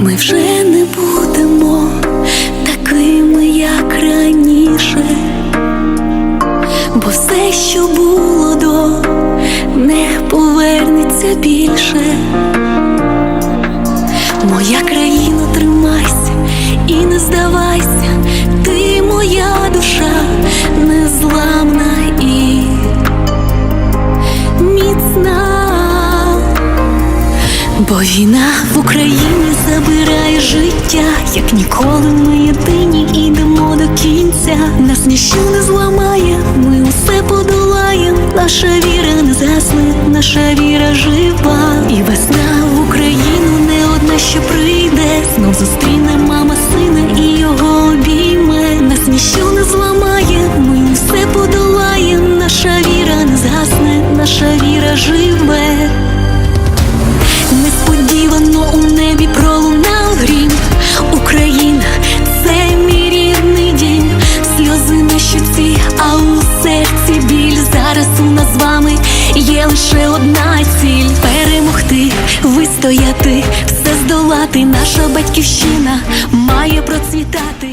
Ми вже не будемо такими, як раніше, бо все, що було до, не повернеться більше. Моя країна, тримайся і не здавайся, ти моя Бо війна в Україні забирає життя, як ніколи ми єдині ідемо до кінця. Нас ніщо не зламає, ми усе подолаєм. Наша віра не згасне, наша віра жива. І весна в Україну не одна, що прийде. Знов зустріне мама сина і його обійме. Нас ніщо не зламає, ми усе подолаєм. Наша віра не згасне, наша віра живе. Вами є лише одна ціль перемогти, вистояти, все здолати. Наша батьківщина має процвітати.